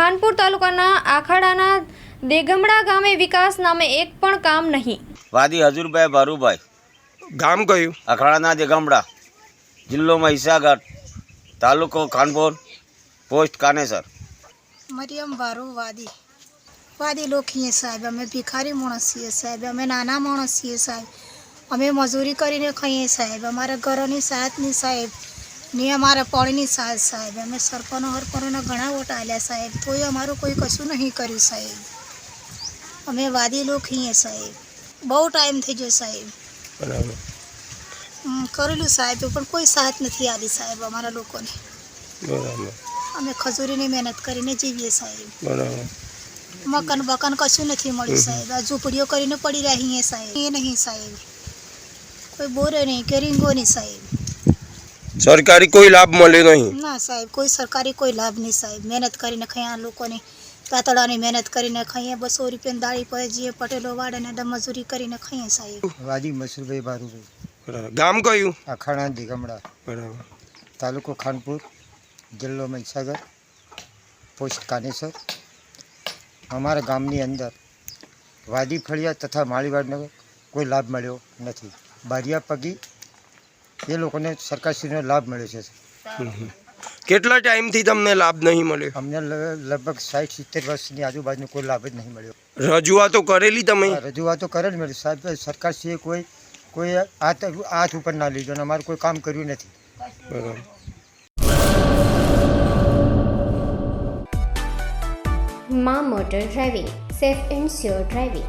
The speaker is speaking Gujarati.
ખાનપુર તાલુકાના આખાડાના દેગમડા ગામે વિકાસ નામે એક પણ કામ નહીં. વાદી હજુરભાઈ ભારુભાઈ. ગામ કયું? અખાડાના દેગમડા. જિલ્લો મહીસાગર તાલુકો ખાનપુર. પોસ્ટ કાનેસર. મરિયમ ભારુ વાદી. વાદી લોખીએ સાહેબ. અમે ભિખારી માણસ છીએ સાહેબ. અમે નાના માણસ છીએ સાહેબ. અમે મજૂરી કરીને ખાઈએ સાહેબ. અમારા ઘરોની સાથની સાહેબ ને અમારા પાણીની સાથ સાહેબ અમે સરપંચો હરપંચોને ઘણા વોટ આલ્યા સાહેબ તોય અમારું કોઈ કશું નહીં કર્યું સાહેબ. અમે વાદી લોક છીએ સાહેબ. બહુ ટાઈમ થઈ ગયો સાહેબ. બરાબર. કરેલું સાહેબ પણ કોઈ સાથ નથી આવી સાહેબ અમારા લોકોને. બરાબર. અમે ખજૂરીની મહેનત કરીને જીવીએ સાહેબ. બરાબર. મકાન બકાન કશું નથી મળ્યું સાહેબ. આ ઝૂંપડીઓ કરીને પડી રહી સાહેબ. એ નહીં સાહેબ. કોઈ બોરે નહીં કે રીંગો નહીં સાહેબ. સરકારી કોઈ લાભ મળ્યો નહીં. ના સાહેબ કોઈ સરકારી કોઈ લાભ નહીં સાહેબ. મહેનત કરીને ખાઈએ આ લોકોને પાતળાની મહેનત કરીને ખાઈએ બસો રૂપિયાની દાળી પડે જે પટેલો વાડે ને મજૂરી કરીને ખાઈએ સાહેબ. વાદી મસુરભાઈ બારુભાઈ. ગામ કયું? અખાણા દિગમડા. બરાબર. તાલુકો ખાનપુર જિલ્લો મહીસાગર પોસ્ટ કાનેસર. અમારા ગામની અંદર વાદી ફળિયા તથા માળીવાડનો કોઈ લાભ મળ્યો નથી. બારિયા પગી એ લોકોને સરકારશ્રીનો લાભ મળ્યો છે કેટલા ટાઈમથી તમને લાભ નહીં મળ્યો? અમને લગભગ સાઠ સિત્તેર વર્ષની આજુબાજુનો કોઈ લાભ જ નહીં મળ્યો. રજૂઆતો કરેલી તમે? રજૂઆતો કરે જ મળ્યું. સાહેબ સરકારશ્રીએ કોઈ કોઈ હાથ હાથ ઉપર ના લીધો અને અમારું કોઈ કામ કર્યું નથી. બરાબર. મા motor driving safe and sure driving.